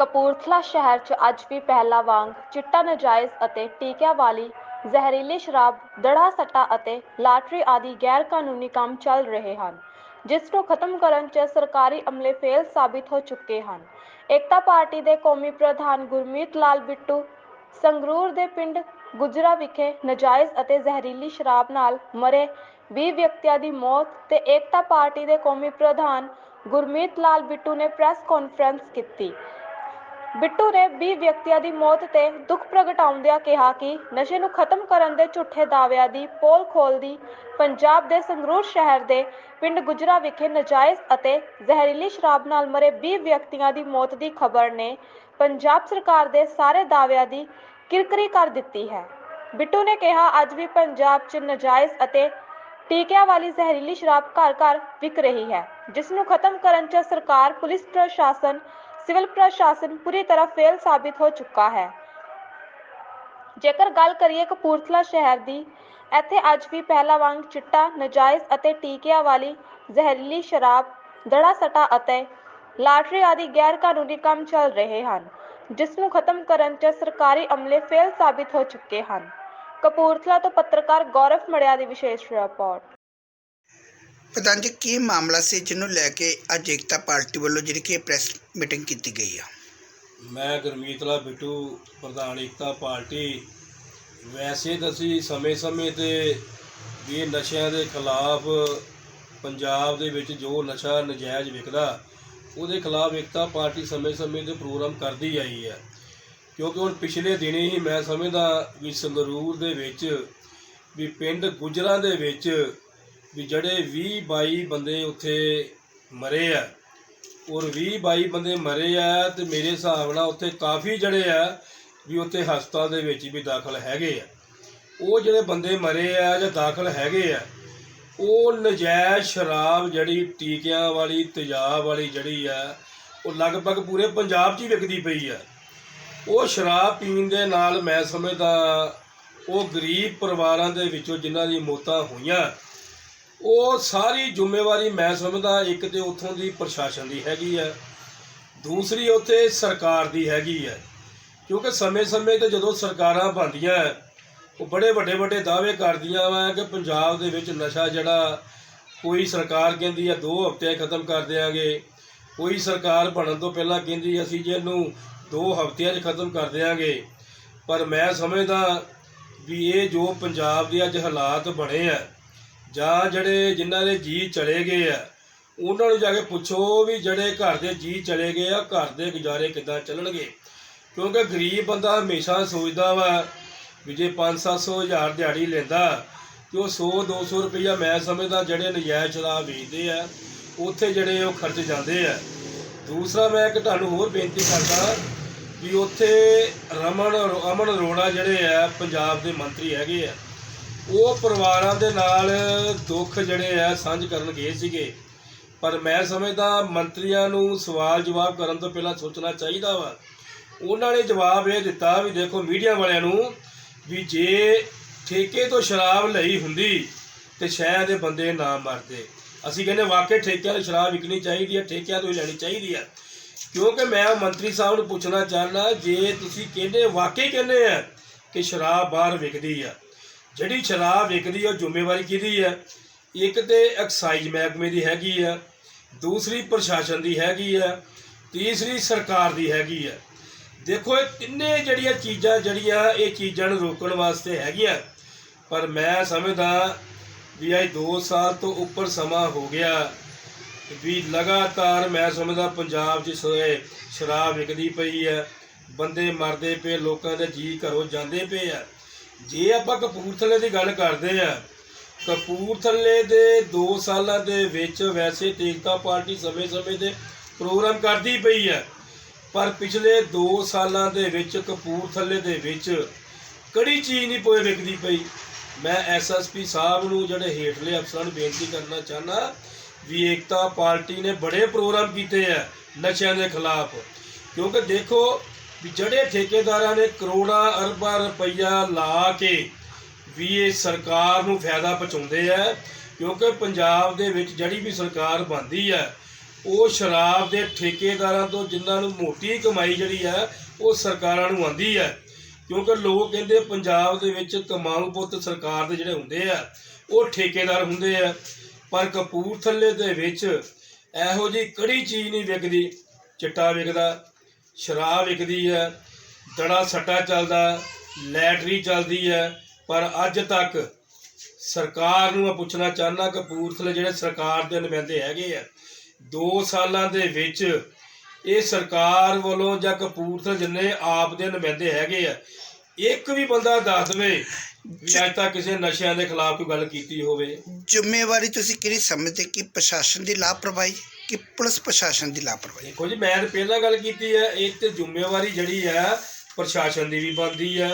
ਕਪੂਰਥਲਾ ਸ਼ਹਿਰ 'ਚ ਅੱਜ ਵੀ ਪਹਿਲਾਂ ਵਾਂਗ ਚਿੱਟਾ ਨਜਾਇਜ਼ ਅਤੇ ਟੀਕਿਆਂ ਵਾਲੀ ਜ਼ਹਿਰੀਲੀ ਸ਼ਰਾਬ, ਦੜਾ ਸੱਟਾ ਅਤੇ ਲਾਟਰੀ ਆਦਿ ਗੈਰ ਕਾਨੂੰਨੀ ਕੰਮ ਚੱਲ ਰਹੇ ਹਨ, ਜਿਸ ਨੂੰ ਖਤਮ ਕਰਨ 'ਚ ਸਰਕਾਰੀ ਅਮਲੇ ਫੇਲ ਸਾਬਿਤ ਹੋ ਚੁੱਕੇ ਹਨ। ਏਕਤਾ ਪਾਰਟੀ ਦੇ ਕੌਮੀ ਪ੍ਰਧਾਨ ਗੁਰਮੀਤ ਲਾਲ ਬਿੱਟੂ ਸੰਗਰੂਰ ਦੇ ਪਿੰਡ ਗੁਜਰਾ ਵਿਖੇ ਨਜਾਇਜ਼ ਅਤੇ ਜ਼ਹਿਰੀਲੀ ਸ਼ਰਾਬ ਨਾਲ ਮਰੇ 20 ਵਿਅਕਤੀਆਂ ਦੀ ਮੌਤ ਤੇ ਏਕਤਾ ਪਾਰਟੀ ਦੇ ਕੌਮੀ ਪ੍ਰਧਾਨ ਗੁਰਮੀਤ ਲਾਲ ਬਿੱਟੂ ਨੇ ਪ੍ਰੈਸ ਕਾਨਫਰੰਸ ਕੀਤੀ। ਬਿੱਟੂ ਨੇ 20 ਵਿਅਕਤੀਆਂ ਦੀ ਮੌਤ ਤੇ ਦੁੱਖ ਪ੍ਰਗਟਾਉਂਦਿਆਂ ਕਿਹਾ ਕਿ ਨਸ਼ੇ ਨੂੰ ਖਤਮ ਕਰਨ ਦੇ ਝੂਠੇ ਦਾਅਵਿਆਂ ਦੀ ਪੋਲ ਖੋਲਦੀ ਪੰਜਾਬ ਦੇ ਸੰਗਰੂਰ ਸ਼ਹਿਰ ਦੇ ਪਿੰਡ ਗੁਜਰਾ ਵਿਖੇ ਨਜਾਇਜ਼ ਅਤੇ ਜ਼ਹਿਰੀਲੀ ਸ਼ਰਾਬ ਨਾਲ ਮਰੇ 20 ਵਿਅਕਤੀਆਂ ਦੀ ਮੌਤ ਦੀ ਖਬਰ ਨੇ ਪੰਜਾਬ ਸਰਕਾਰ ਦੇ ਸਾਰੇ ਦਾਅਵਿਆਂ ਦੀ ਕਿਰਕਰੀ ਕਰ ਦਿੱਤੀ ਹੈ। ਬਿੱਟੂ ਨੇ ਕਿਹਾ, ਅੱਜ ਵੀ ਪੰਜਾਬ 'ਚ ਨਜਾਇਜ਼ ਅਤੇ ਟੀਕਿਆਂ ਵਾਲੀ ਜ਼ਹਿਰੀਲੀ ਸ਼ਰਾਬ ਘਰ-ਘਰ ਵਿਕ ਰਹੀ ਹੈ, ਜਿਸ ਨੂੰ ਖਤਮ ਕਰਨ 'ਚ ਸਰਕਾਰ, ਪੁਲਿਸ, ਪ੍ਰਸ਼ਾਸਨ ਸਿਵਲ ਪ੍ਰਸ਼ਾਸਨ ਪੂਰੀ ਤਰ੍ਹਾਂ ਫੇਲ ਸਾਬਿਤ ਹੋ ਚੁੱਕਾ ਹੈ। ਜੇਕਰ ਗੱਲ ਕਰੀਏ ਕਪੂਰਥਲਾ ਸ਼ਹਿਰ ਦੀ, ਇੱਥੇ ਅੱਜ ਵੀ ਪਹਿਲਾਂ ਵਾਂਗ ਚਿੱਟਾ, ਨਜਾਇਜ਼ ਅਤੇ ਟੀਕਿਆਂ ਵਾਲੀ ਜ਼ਹਿਰੀਲੀ ਸ਼ਰਾਬ ਦੜਾ ਸਟਾ ਅਤੇ ਲਾਟਰੀ ਆਦਿ ਗੈਰ ਕਾਨੂੰਨੀ ਕੰਮ ਚੱਲ ਰਹੇ ਹਨ, ਜਿਸ ਨੂੰ ਖਤਮ ਕਰਨ 'ਚ ਸਰਕਾਰੀ ਅਮਲੇ ਫੇਲ ਸਾਬਿਤ ਹੋ ਚੁੱਕੇ ਹਨ। ਕਪੂਰਥਲਾ ਤੋਂ ਪੱਤਰਕਾਰ ਗੌਰਵ ਮੜਿਆ ਦੀ ਵਿਸ਼ੇਸ਼ ਰਿਪੋਰਟ। ਪ੍ਰਧਾਨ ਜੀ ਕੀ ਮਾਮਲਾ ਸੀ ਜਿਹਨੂੰ ਲੈ ਕੇ ਅੱਜ ਏਕਤਾ ਪਾਰਟੀ ਵੱਲੋਂ ਜਿਹੜੀ ਕਿ ਪ੍ਰੈਸ ਮੀਟਿੰਗ ਕੀਤੀ ਗਈ ਆ। ਮੈਂ ਗੁਰਮੀਤਲਾ ਬਿੱਟੂ, ਪ੍ਰਧਾਨ ਏਕਤਾ ਪਾਰਟੀ। ਵੈਸੇ ਤਾਂ ਅਸੀਂ ਸਮੇਂ-ਸਮੇਂ ਤੇ ਵੀ ਨਸ਼ਿਆਂ ਦੇ ਖਿਲਾਫ ਪੰਜਾਬ ਦੇ ਵਿੱਚ ਜੋ ਨਸ਼ਾ ਨਜਾਇਜ਼ ਵਿਕਦਾ, ਉਹਦੇ ਖਿਲਾਫ ਏਕਤਾ ਪਾਰਟੀ ਸਮੇਂ-ਸਮੇਂ ਤੇ ਪ੍ਰੋਗਰਾਮ ਕਰਦੀ ਆਈ ਹੈ ਕਿਉਂਕਿ ਹੁਣ ਪਿਛਲੇ ਦਿਨੇ ਹੀ ਮੈਂ ਸਮਝਦਾ ਵੀ ਸੰਗਰੂਰ ਦੇ ਵਿੱਚ, ਵੀ ਪਿੰਡ ਗੁਜਰਾਂ ਦੇ ਵਿੱਚ ਵੀ ਜਿਹੜੇ 20 22 ਬੰਦੇ ਉੱਥੇ ਮਰੇ ਆ, ਔਰ 20 22 ਬੰਦੇ ਮਰੇ ਆ ਤੇ ਮੇਰੇ ਹਿਸਾਬ ਨਾਲ ਉੱਥੇ ਕਾਫੀ ਜਿਹੜੇ ਆ ਵੀ ਉੱਥੇ ਹਸਪਤਾਲ ਦੇ ਵਿੱਚ ਵੀ ਦਾਖਲ ਹੈਗੇ ਆ। ਉਹ ਜਿਹੜੇ ਬੰਦੇ ਮਰੇ ਆ ਜਾਂ ਦਾਖਲ ਹੈਗੇ ਆ, ਉਹ ਨਜਾਇਜ਼ ਸ਼ਰਾਬ ਜਿਹੜੀ ਟੀਕਿਆਂ ਵਾਲੀ, ਤੇਜ਼ਾਬ ਵਾਲੀ ਜਿਹੜੀ ਆ, ਉਹ ਲਗਭਗ ਪੂਰੇ ਪੰਜਾਬ 'ਚ ਹੀ ਵਿਕਦੀ ਪਈ ਆ। ਉਹ ਸ਼ਰਾਬ ਪੀਣ ਦੇ ਨਾਲ ਮੈਂ ਸਮਝਦਾ ਉਹ ਗਰੀਬ ਪਰਿਵਾਰਾਂ ਦੇ ਵਿੱਚੋਂ ਜਿਨ੍ਹਾਂ ਦੀ ਮੌਤਾਂ ਹੋਈਆਂ ਉਹ ਸਾਰੀ ਜ਼ਿੰਮੇਵਾਰੀ ਮੈਂ ਸਮਝਦਾ ਇੱਕ ਤੇ ਉੱਥੋਂ ਦੀ ਪ੍ਰਸ਼ਾਸਨ ਦੀ ਹੈਗੀ ਹੈ। ਦੂਸਰੀ ਉੱਥੇ ਸਰਕਾਰ ਦੀ ਹੈਗੀ ਹੈ। ਕਿਉਂਕਿ ਸਮੇਂ-ਸਮੇਂ ਤੇ ਜਦੋਂ ਸਰਕਾਰਾਂ ਬਣਦੀਆਂ ਉਹ ਬੜੇ ਵੱਡੇ ਵੱਡੇ ਦਾਅਵੇ ਕਰਦੀਆਂ ਵਾ ਕਿ ਪੰਜਾਬ ਦੇ ਵਿੱਚ ਨਸ਼ਾ ਜਿਹੜਾ, ਕੋਈ ਸਰਕਾਰ ਕਹਿੰਦੀ ਆ 2 ਹਫ਼ਤਿਆਂ 'ਚ ਖਤਮ ਕਰ ਦਿਆਂਗੇ। ਕੋਈ ਸਰਕਾਰ ਬਣਨ ਤੋਂ ਪਹਿਲਾਂ ਕਹਿੰਦੀ ਅਸੀਂ ਜੇ ਇਹਨੂੰ 2 ਹਫ਼ਤਿਆਂ 'ਚ ਖਤਮ ਕਰ ਦਿਆਂਗੇ। ਪਰ ਮੈਂ ਸਮਝਦਾ ਵੀ ਇਹ ਜੋ ਪੰਜਾਬ ਦੇ ਅੱਜ ਹਾਲਾਤ ਬਣੇ ਆ ਜਾਂ ਜਿਹੜੇ ਜਿਨ੍ਹਾਂ ਦੇ ਜੀ ਚਲੇ ਗਏ ਆ, ਉਹਨਾਂ ਨੂੰ ਜਾ ਕੇ ਪੁੱਛੋ ਵੀ ਜਿਹੜੇ ਘਰ ਦੇ ਜੀ ਚਲੇ ਗਏ ਆ, ਘਰ ਦੇ ਗੁਜ਼ਾਰੇ ਕਿੱਦਾਂ ਚੱਲਣਗੇ। ਕਿਉਂਕਿ ਗਰੀਬ ਬੰਦਾ ਹਮੇਸ਼ਾ ਸੋਚਦਾ ਵਾ ਵੀ ਜੇ 5-700 ਹਜ਼ਾਰ ਦਿਹਾੜੀ ਲੈਂਦਾ, ਤੇ ਉਹ 100-200 ਰੁਪਈਆ ਮੈਂ ਸਮਝਦਾ ਜਿਹੜੇ ਨਜਾਇਜ਼ ਸ਼ਰਾਬ ਵੇਚਦੇ ਆ, ਉੱਥੇ ਜਿਹੜੇ ਉਹ ਖਰਚ ਜਾਂਦੇ ਆ। ਦੂਸਰਾ ਮੈਂ ਇੱਕ ਤੁਹਾਨੂੰ ਹੋਰ ਬੇਨਤੀ ਕਰਦਾ ਵੀ ਉੱਥੇ ਰਮਨ ਅਮਨ ਅਰੋੜਾ ਜਿਹੜੇ ਆ, ਪੰਜਾਬ ਦੇ ਮੰਤਰੀ ਹੈਗੇ ਆ ਉਹ ਪਰਿਵਾਰਾਂ ਦੇ ਨਾਲ ਦੁੱਖ ਜਿਹੜੇ ਆ, ਸਾਂਝ ਕਰਨ ਗਏ ਸੀਗੇ। ਪਰ ਮੈਂ ਸਮਝਦਾ ਮੰਤਰੀਆਂ ਨੂੰ ਸਵਾਲ ਜਵਾਬ ਕਰਨ ਤੋਂ ਪਹਿਲਾਂ ਸੋਚਣਾ ਚਾਹੀਦਾ ਵਾ। ਉਹਨਾਂ ਨੇ ਜਵਾਬ ਇਹ ਦਿੱਤਾ ਵੀ ਦੇਖੋ ਮੀਡੀਆ ਵਾਲਿਆਂ ਨੂੰ ਵੀ ਜੇ ਠੇਕੇ ਤੋਂ ਸ਼ਰਾਬ ਲਈ ਹੁੰਦੀ ਤੇ ਸ਼ਾਇਦ ਇਹ ਬੰਦੇ ਨਾ ਮਰਦੇ। ਅਸੀਂ ਕਹਿੰਦੇ ਵਾਕਈ ਠੇਕਿਆਂ ਤੋਂ ਸ਼ਰਾਬ ਵਿਕਣੀ ਚਾਹੀਦੀ ਹੈ ਠੇਕਿਆਂ ਤੋਂ ਹੀ ਲੈਣੀ ਚਾਹੀਦੀ ਹੈ ਕਿਉਂਕਿ ਮੈਂ ਮੰਤਰੀ ਸਾਹਿਬ ਨੂੰ ਪੁੱਛਣਾ ਚਾਹਨਾ ਜੇ ਤੁਸੀਂ ਕਹਿੰਦੇ, ਵਾਕਈ ਕਹਿੰਦੇ ਆ ਕਿ ਸ਼ਰਾਬ ਬਾਹਰ ਵਿਕਦੀ ਆ ਜਿਹੜੀ ਸ਼ਰਾਬ ਵਿਕਦੀ ਆ, ਉਹ ਜ਼ਿੰਮੇਵਾਰੀ ਕਿਹਦੀ ਹੈ ਇੱਕ ਤੇ ਐਕਸਾਈਜ਼ ਮਹਿਕਮੇ ਦੀ ਹੈਗੀ ਆ, ਦੂਸਰੀ ਪ੍ਰਸ਼ਾਸਨ ਦੀ ਹੈਗੀ ਆ, ਤੀਸਰੀ ਸਰਕਾਰ ਦੀ ਹੈਗੀ ਆ। ਦੇਖੋ, ਇਹ ਤਿੰਨੇ ਜਿਹੜੀਆਂ ਚੀਜ਼ਾਂ, ਜਿਹੜੀਆਂ ਇਹ ਚੀਜ਼ਾਂ ਨੂੰ ਰੋਕਣ ਵਾਸਤੇ ਹੈਗੀਆਂ। ਪਰ ਮੈਂ ਸਮਝਦਾ ਵੀ ਇਹ 2 ਸਾਲ ਤੋਂ ਉੱਪਰ ਸਮਾਂ ਹੋ ਗਿਆ ਵੀ ਲਗਾਤਾਰ ਮੈਂ ਸਮਝਦਾ ਪੰਜਾਬ 'ਚ ਸ਼ਰਾਬ ਵਿਕਦੀ ਪਈ ਹੈ ਬੰਦੇ ਮਰਦੇ ਪਏ, ਲੋਕਾਂ ਦੇ ਜੀ ਘਰੋਂ ਜਾਂਦੇ ਪਏ ਆ। ਜੇ ਆਪਾਂ ਕਪੂਰਥਲੇ ਦੀ ਗੱਲ ਕਰਦੇ ਆ ਕਪੂਰਥਲੇ ਦੇ 2 ਸਾਲਾਂ ਦੇ ਵਿੱਚ ਵੈਸੇ ਤੇਗਤਾ ਪਾਰਟੀ ਸਮੇਂ-ਸਮੇਂ ਦੇ ਪ੍ਰੋਗਰਾਮ ਕਰਦੀ ਪਈ ਹੈ, ਪਰ ਪਿਛਲੇ 2 ਸਾਲਾਂ ਦੇ ਵਿੱਚ, ਕਪੂਰਥਲੇ ਦੇ ਵਿੱਚ ਕੜੀ ਚੀਜ਼ ਨਹੀਂ ਪੋਏ ਵਿਕਦੀ ਪਈ। ਮੈਂ ਐਸਐਸਪੀ ਸਾਹਿਬ ਨੂੰ, ਜਿਹੜੇ ਹੇਠਲੇ ਅਫਸਰਾਂ ਨੂੰ ਬੇਨਤੀ ਕਰਨਾ ਚਾਹਨਾ ਵੀ ਏਕਤਾ ਪਾਰਟੀ ਨੇ ਬੜੇ ਪ੍ਰੋਗਰਾਮ ਕੀਤੇ ਆ ਨਸ਼ਿਆਂ ਦੇ ਖਿਲਾਫ। ਕਿਉਂਕਿ ਦੇਖੋ ਵੀ ਜਿਹੜੇ ਠੇਕੇਦਾਰਾਂ ਨੇ ਕਰੋੜਾਂ ਅਰਬਾਂ ਰੁਪਈਆ ਲਾ ਕੇ ਵੀ ਇਹ ਸਰਕਾਰ ਨੂੰ ਫਾਇਦਾ ਪਹੁੰਚਾਉਂਦੇ ਆ, ਕਿਉਂਕਿ ਪੰਜਾਬ ਦੇ ਵਿੱਚ ਜਿਹੜੀ ਵੀ ਸਰਕਾਰ ਬਣਦੀ ਹੈ ਉਹ ਸ਼ਰਾਬ ਦੇ ਠੇਕੇਦਾਰਾਂ ਤੋਂ ਜਿਨ੍ਹਾਂ ਨੂੰ ਮੋਟੀ ਕਮਾਈ ਜਿਹੜੀ ਹੈ ਉਹ ਸਰਕਾਰਾਂ ਨੂੰ ਆਂਦੀ ਹੈ ਕਿਉਂਕਿ ਲੋਕ ਕਹਿੰਦੇ ਪੰਜਾਬ ਦੇ ਵਿੱਚ ਕਮਾਊ ਪੁੱਤ ਸਰਕਾਰ ਦੇ ਜਿਹੜੇ ਹੁੰਦੇ ਆ, ਉਹ ਠੇਕੇਦਾਰ ਹੁੰਦੇ ਆ। ਪਰ ਕਪੂਰਥਲੇ ਦੇ ਵਿੱਚ ਇਹੋ ਜੀ ਕੜੀ ਚੀਜ਼ ਨਹੀਂ ਵਿਕਦੀ, ਚਿੱਟਾ ਵਿਕਦਾ ਸ਼ਰਾਬ ਵਿਕਦੀ ਹੈ, ਦੜਾ ਸੱਟਾ ਚੱਲਦਾ, ਲੈਟਰੀ ਚੱਲਦੀ ਹੈ, ਪਰ ਅੱਜ ਤੱਕ ਸਰਕਾਰ ਨੂੰ ਮੈਂ ਪੁੱਛਣਾ ਚਾਹੁੰਦਾ, ਕਪੂਰਥਲੇ ਜਿਹੜੇ ਸਰਕਾਰ ਦੇ ਨੁਮਾਇੰਦੇ ਹੈਗੇ ਆ 2 ਸਾਲਾਂ ਦੇ ਵਿੱਚ ਇਹ ਸਰਕਾਰ ਵੱਲੋਂ ਜਾਂ ਕਪੂਰਥਲੇ ਜਿੰਨੇ ਆਪ ਦੇ ਨੁਮਾਇੰਦੇ ਹੈਗੇ ਆ, ਇੱਕ ਵੀ ਬੰਦਾ ਦੱਸ ਦੇਵੇ ਵੀ ਅੱਜ ਤੱਕ ਕਿਸੇ ਨਸ਼ਿਆਂ ਦੇ ਖਿਲਾਫ ਕੋਈ ਗੱਲ ਕੀਤੀ ਹੋਵੇ। ਜ਼ਿੰਮੇਵਾਰੀ ਤੁਸੀਂ ਕਿਹੜੀ ਸਮਝਦੇ ਕਿ ਪ੍ਰਸ਼ਾਸਨ ਦੀ ਲਾਪਰਵਾਹੀ? ਕਿ ਪੁਲਿਸ ਪ੍ਰਸ਼ਾਸਨ ਦੀ ਲਾਪਰਵਾਹੀ। ਦੇਖੋ ਜੀ, ਮੈਂ ਤਾਂ ਪਹਿਲਾਂ ਗੱਲ ਕੀਤੀ ਹੈ ਇਹ ਤੇ ਜ਼ਿੰਮੇਵਾਰੀ ਜਿਹੜੀ ਹੈ, ਪ੍ਰਸ਼ਾਸਨ ਦੀ ਵੀ ਬਣਦੀ ਹੈ।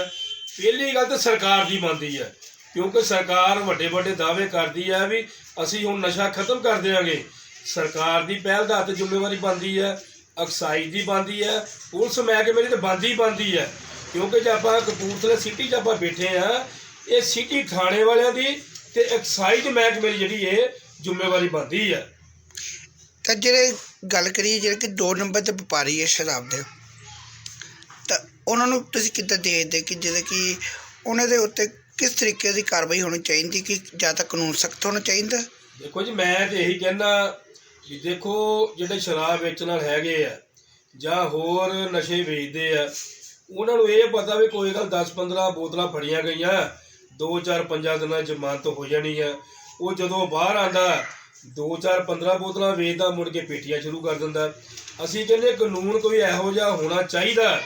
ਪਹਿਲੀ ਗੱਲ ਤਾਂ ਸਰਕਾਰ ਦੀ ਬਣਦੀ ਹੈ, ਕਿਉਂਕਿ ਸਰਕਾਰ ਵੱਡੇ ਵੱਡੇ ਦਾਅਵੇ ਕਰਦੀ ਹੈ ਵੀ ਅਸੀਂ ਹੁਣ ਨਸ਼ਾ ਖਤਮ ਕਰ ਦਿਆਂਗੇ। ਸਰਕਾਰ ਦੀ ਪਹਿਲ ਦਾ ਤੇ ਜ਼ਿੰਮੇਵਾਰੀ ਬਣਦੀ ਹੈ, ਐਕਸਾਈਜ਼ ਦੀ ਬਣਦੀ ਹੈ, ਪੁਲਿਸ ਮਹਿਕਮੇ ਦੀ ਤਾਂ ਬਣਦੀ ਬਣਦੀ ਹੈ। ਕਿਉਂਕਿ ਜੇ ਆਪਾਂ ਕਪੂਰਥਲੇ ਸਿਟੀ 'ਚ ਆਪਾਂ ਬੈਠੇ ਆ ਇਹ ਸਿਟੀ ਥਾਣੇ ਵਾਲਿਆਂ ਦੀ ਤੇ ਐਕਸਾਈਜ਼ ਮਹਿਕਮੇ ਦੀ ਜਿਹੜੀ ਇਹ ਜ਼ਿੰਮੇਵਾਰੀ ਬਣਦੀ ਹੈ। ਤਾਂ ਜਿਹੜੇ ਗੱਲ ਕਰੀਏ, ਜਿਹੜੇ ਕਿ ਦੋ ਨੰਬਰ ਦੇ ਵਪਾਰੀ ਹੈ ਸ਼ਰਾਬ ਦੇ, ਤਾਂ ਉਹਨਾਂ ਨੂੰ ਤੁਸੀਂ ਕਿੱਦਾਂ ਦੇਖਦੇ ਕਿ ਜਿਹੜੇ ਕਿ ਉਹਨਾਂ ਦੇ ਉੱਤੇ ਕਿਸ ਤਰੀਕੇ ਦੀ ਕਾਰਵਾਈ ਹੋਣੀ ਚਾਹੀਦੀ, ਕਿ ਜਾਂ ਤਾਂ ਕਾਨੂੰਨ ਸਖਤ ਹੋਣਾ ਚਾਹੀਦਾ? ਦੇਖੋ ਜੀ, ਮੈਂ ਤੇ ਇਹੀ ਕਹਿੰਦਾ ਵੀ ਦੇਖੋ ਜਿਹੜੇ ਸ਼ਰਾਬ ਵੇਚਣ ਵਾਲੇ ਹੈਗੇ ਆ, ਜਾਂ ਹੋਰ ਨਸ਼ੇ ਵੇਚਦੇ ਆ, ਉਹਨਾਂ ਨੂੰ ਇਹ ਪਤਾ ਵੀ ਕੋਈ ਗੱਲ 10-15 ਬੋਤਲਾਂ ਫੜੀਆਂ ਗਈਆਂ 2-4-5 ਦਿਨਾਂ 'ਚ ਜ਼ਮਾਨਤ ਹੋ ਜਾਣੀ ਆ ਉਹ ਜਦੋਂ ਬਾਹਰ ਆਂਦਾ 2-4-15 ਬੋਤਲਾਂ ਵੇਚਦਾ, ਮੁੜ ਕੇ ਪੇਟੀਆਂ ਸ਼ੁਰੂ ਕਰ ਦਿੰਦਾ। ਅਸੀਂ ਕਹਿੰਦੇ ਕਾਨੂੰਨ ਕੋਈ ਇਹੋ ਜਿਹਾ ਹੋਣਾ ਚਾਹੀਦਾ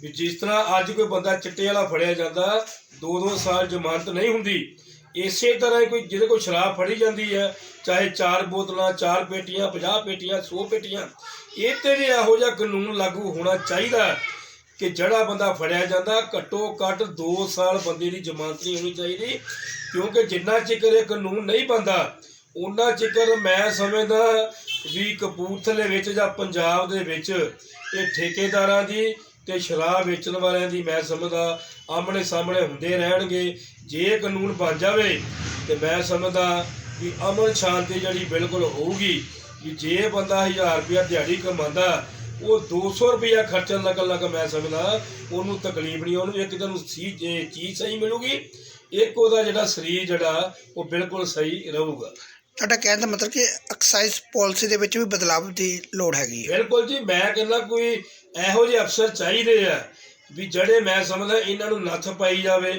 ਵੀ ਜਿਸ ਤਰ੍ਹਾਂ ਅੱਜ ਕੋਈ ਬੰਦਾ ਚਿੱਟੇ ਵਾਲਾ ਫੜਿਆ ਜਾਂਦਾ 2-2 ਸਾਲ ਜ਼ਮਾਨਤ ਨਹੀਂ ਹੁੰਦੀ। ਇਸੇ ਤਰ੍ਹਾਂ ਹੀ ਕੋਈ ਜਿਹਦੇ ਕੋਲ ਸ਼ਰਾਬ ਫੜੀ ਜਾਂਦੀ ਹੈ, ਚਾਹੇ ਚਾਰ ਬੋਤਲਾਂ, ਚਾਰ ਪੇਟੀਆਂ 50 ਪੇਟੀਆਂ 100 ਪੇਟੀਆਂ, ਇਹ ਤੇ ਵੀ ਇਹੋ ਜਿਹਾ ਕਾਨੂੰਨ ਲਾਗੂ ਹੋਣਾ ਚਾਹੀਦਾ ਕਿ ਜਿਹੜਾ ਬੰਦਾ ਫੜਿਆ ਜਾਂਦਾ, ਘੱਟੋ ਘੱਟ 2 ਸਾਲ ਬੰਦੇ ਦੀ ਜ਼ਮਾਨਤ ਨਹੀਂ ਹੋਣੀ ਚਾਹੀਦੀ, ਕਿਉਂਕਿ ਜਿੰਨਾ ਚਿਰ ਇਹ ਕਾਨੂੰਨ ਨਹੀਂ ਬੰਦਾ ਉਹਨਾਂ ਚਿਕਰ ਮੈਂ ਸਮਝਦਾ ਵੀ ਕਪੂਰਥਲੇ ਵਿੱਚ ਜਾਂ ਪੰਜਾਬ ਦੇ ਵਿੱਚ ਇਹ ਠੇਕੇਦਾਰਾਂ ਦੀ ਤੇ ਸ਼ਰਾਬ ਵੇਚਣ ਵਾਲਿਆਂ ਦੀ ਮੈਂ ਸਮਝਦਾ ਆਮਣੇ ਸਾਹਮਣੇ ਹੁੰਦੇ ਰਹਿਣਗੇ। ਜੇ ਕਾਨੂੰਨ ਬਣ ਜਾਵੇ ਤੇ ਮੈਂ ਸਮਝਦਾ ਵੀ ਅਮਨ ਸ਼ਾਂਤੀ ਜਿਹੜੀ ਬਿਲਕੁਲ ਹੋਊਗੀ ਕਿ ਜੇ ਬੰਦਾ 1000 ਰੁਪਇਆ ਦਿਹਾੜੀ ਕਮਾਉਂਦਾ, ਉਹ 200 ਰੁਪਇਆ ਖਰਚਣ ਲੱਗਣ ਲੱਗ ਮੈਂ ਸਮਝਦਾ ਉਹਨੂੰ ਤਕਲੀਫ ਨਹੀਂ, ਉਹਨੂੰ ਇੱਕ ਤਾਂ ਸੀ ਜੇ ਚੀਜ਼ ਸਹੀ ਮਿਲੂਗੀ, ਇੱਕ ਉਹਦਾ ਜਿਹੜਾ ਸਰੀਰ ਜਿਹੜਾ ਉਹ ਬਿਲਕੁਲ ਸਹੀ ਰਹੂਗਾ। ਤੁਹਾਡਾ ਕਹਿਣ ਦਾ ਮਤਲਬ ਕਿ ਐਕਸਾਈਜ਼ ਪਾਲਿਸੀ ਦੇ ਵਿੱਚ ਵੀ ਬਦਲਾਵ ਦੀ ਲੋੜ ਹੈਗੀ ਹੈ। ਬਿਲਕੁਲ ਜੀ, ਮੈਂ ਕਹਿੰਦਾ ਕੋਈ ਇਹੋ ਜਿਹੇ ਅਫਸਰ ਚਾਹੀਦੇ ਆ ਵੀ ਜਿਹੜੇ ਮੈਂ ਸਮਝਦਾ ਇਹਨਾਂ ਨੂੰ ਨੱਥ ਪਾਈ ਜਾਵੇ,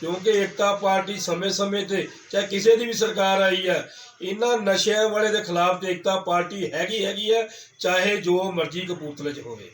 ਕਿਉਂਕਿ ਏਕਤਾ ਪਾਰਟੀ ਸਮੇਂ-ਸਮੇਂ ਤੇ ਚਾਹੇ ਕਿਸੇ ਦੀ ਵੀ ਸਰਕਾਰ ਆਈ ਆ, ਇਹਨਾਂ ਨਸ਼ਿਆਂ ਵਾਲੇ ਦੇ ਖਿਲਾਫ ਏਕਤਾ ਪਾਰਟੀ ਹੈਗੀ ਹੈਗੀ ਆ, ਚਾਹੇ ਜੋ ਮਰਜ਼ੀ ਕਪੂਰਥਲੇ 'ਚ ਹੋਵੇ।